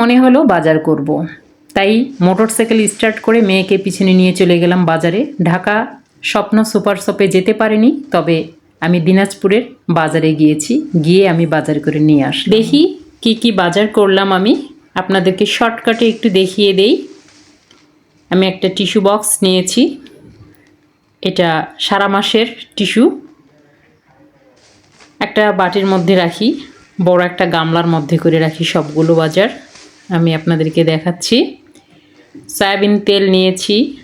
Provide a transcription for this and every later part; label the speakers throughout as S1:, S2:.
S1: মনে হলো বাজার করব। তাই মোটরসাইকেল স্টার্ট করে মেয়েকে পিছনে নিয়ে চলে গেলাম বাজারে। ঢাকা স্বপ্ন সুপার শপে যেতে পারিনি, তবে আমি দিনাজপুরের বাজারে গিয়েছি, গিয়ে আমি বাজার করে নিয়ে আস দেখি কি কি বাজার করলাম আমি। আপনাদেরকে শর্টকাটে একটু দেখিয়ে দেই। আমি একটা টিস্যু বক্স নিয়েছি। এটা সারা মাসের টিস্যু। একটা বাটির মধ্যে রাখি, বড় একটা গামলার মধ্যে করে রাখি সবগুলো বাজার। আমি আপনাদেরকে দেখাচ্ছি। সয়াবিন তেল নিয়েছি,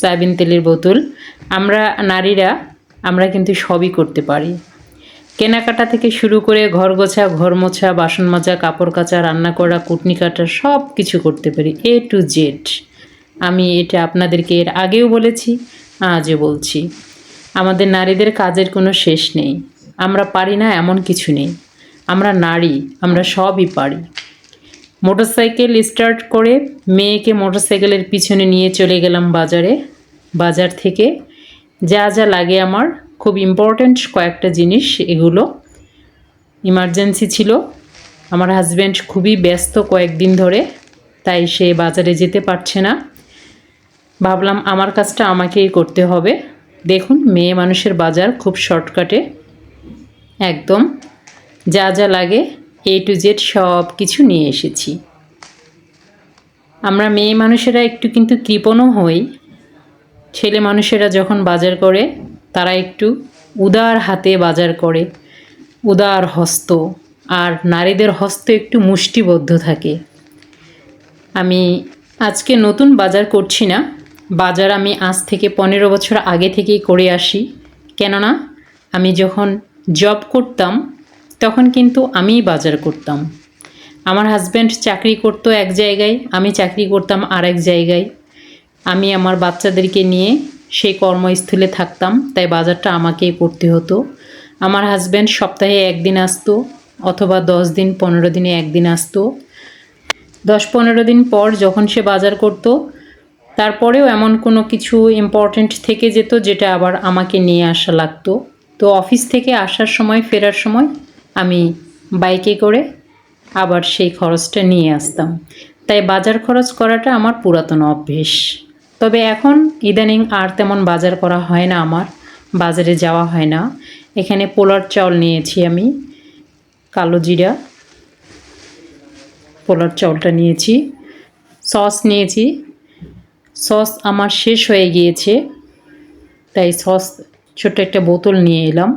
S1: সয়াবিন তেলের বোতল। আমরা, নারীরা, আমরা কিন্তু সবই করতে পারি। কেনাকাটা থেকে শুরু করে ঘর গোছা ঘর মোছা বাসন মাজা কাপড় কাচা রান্না করা, কুটনি কাটা, সব কিছু করতে পারি এ টু জেড আমি এটা আপনাদেরকে এর আগেও বলেছি, আজও বলছি। আমাদের নারীদের কাজের কোনো শেষ নেই। আমরা পারি না এমন কিছু নেই। আমরা নারী, আমরা সবই পারি। মোটরসাইকেল স্টার্ট করে মেয়েকে মোটরসাইকেলের পিছনে নিয়ে চলে গেলাম বাজারে। বাজার থেকে যা যা লাগে আমার। খুব ইম্পর্ট্যান্ট কয়েকটা জিনিস, এগুলো ইমার্জেন্সি ছিল। আমার হাজব্যান্ড খুবই ব্যস্ত কয়েকদিন ধরে, তাই সে বাজারে যেতে পারছে না। ভাবলাম আমার কাজটা আমাকেই করতে হবে। দেখুন, মেয়ে মানুষের বাজার খুব শর্টকাটে একদম যা যা লাগে এ টু জেড সব কিছু নিয়ে এসেছি। আমরা মেয়ে মানুষেরা একটু কিন্তু কৃপণও হই। ছেলে মানুষেরা যখন বাজার করে, তারা একটু উদার হাতে বাজার করে। উদার হস্ত, আর নারীদের হস্ত একটু মুষ্টিবদ্ধ থাকে। আমি আজকে নতুন বাজার করছি না। বাজার আমি আজ থেকে পনেরো বছর আগে থেকেই করে আসি। কেননা, আমি যখন জব করতাম তখন কিন্তু আমিই বাজার করতাম। আমার হাজব্যান্ড চাকরি করতো এক জায়গায়, আমি চাকরি করতাম আর এক জায়গায়। আমি আমার বাচ্চাদেরকে নিয়ে সেই কর্মস্থলে থাকতাম, তাই বাজারটা আমাকেই করতে হতো। আমার হাজব্যান্ড সপ্তাহে একদিন আসতো অথবা দশ দিন, পনেরো দিনে একদিন আসতো। দশ পনেরো দিন পর যখন সে বাজার করত, তারপরেও এমন কোনো কিছু ইম্পর্ট্যান্ট থেকে যেত যেটা আবার আমাকে নিয়ে আসা লাগতো। তো অফিস থেকে আসার সময়, ফেরার সময় আমি বাইকে করে আবার সেই খরচটা নিয়ে আসতাম। তাই বাজার খরচ করাটা আমার পুরাতন অভ্যেস। তবে এখন ইদানিং আর তেমন বাজার করা হয় না আমার, বাজারে যাওয়া হয় না। এখানে পোলার চাউল নিয়েছি আমি, কালো জিরা পোলার চাউলটা নিয়েছি, সস নিয়েছি। সস আমার শেষ হয়ে গিয়েছে, তাই সস ছোট্ট একটা বোতল নিয়ে এলাম।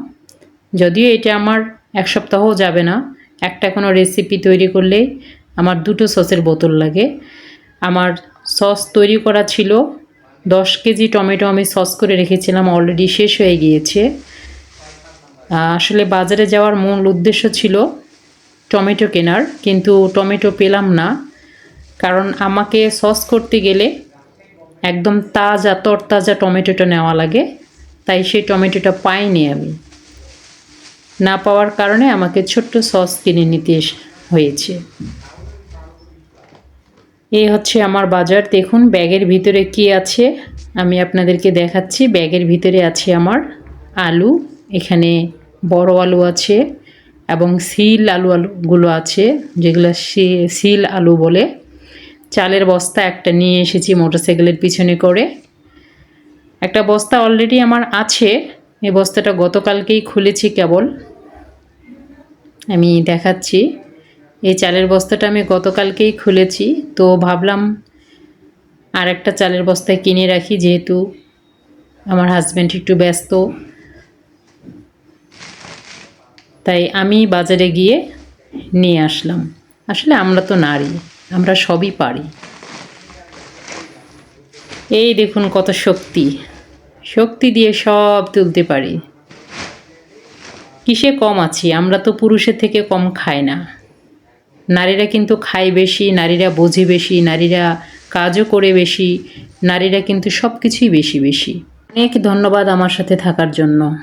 S1: যদিও এটা আমার এক সপ্তাহও যাবে না। একটা কোনো রেসিপি তৈরি করলে আমার দুটো সসের বোতল লাগে। আমার সস তৈরি করা ছিল। দশ কেজি টমেটো আমি সস করে রেখেছিলাম অলরেডি শেষ হয়ে গিয়েছে। আসলে বাজারে যাওয়ার মূল উদ্দেশ্য ছিল টমেটো কেনার, কিন্তু টমেটো পেলাম না। কারণ আমাকে সস করতে গেলে একদম তাজা, তরতাজা টমেটোটা নেওয়া লাগে। তাই সেই টমেটোটা পাইনি আমি। না পাওয়ার কারণে আমাকে ছোট্ট সস কিনে নিতে হয়েছে। এই হচ্ছে আমার বাজার। দেখুন, ব্যাগের ভিতরে কি আছে? আমি আপনাদেরকে দেখাচ্ছি। ব্যাগের ভিতরে আছে আমার আলু, এখানে বড় আলু আছে এবং সিল আলু আলুগুলো আছে, যেগুলো সিল আলু বলে। চালের বস্তা একটা নিয়ে এসেছি মোটরসাইকেলের পিছনে করে। একটা বস্তা অলরেডি আমার আছে। এই বস্তাটা গতকালকেই খুলেছি কেবল। আমি দেখাচ্ছি। এই চালের বস্তাটা আমি গতকালকেই খুলেছি। তো ভাবলাম আর একটা চালের বস্তায় কিনে রাখি, যেহেতু আমার হাজব্যান্ড একটু ব্যস্ত। তাই আমি বাজারে গিয়ে নিয়ে আসলাম। আসলে আমরা তো নারী, আমরা সবই পারি। এই দেখুন কত শক্তি। শক্তি দিয়ে সব তুলতে পারি। কিসে কম আছি? আমরা তো পুরুষের থেকে কম খাই না। নারীরা কিন্তু খায় বেশি, নারীরা বোঝে বেশি, নারীরা কাজও করে বেশি, নারীরা কিন্তু সব কিছুই বেশি বেশি। অনেক ধন্যবাদ আমার সাথে থাকার জন্য।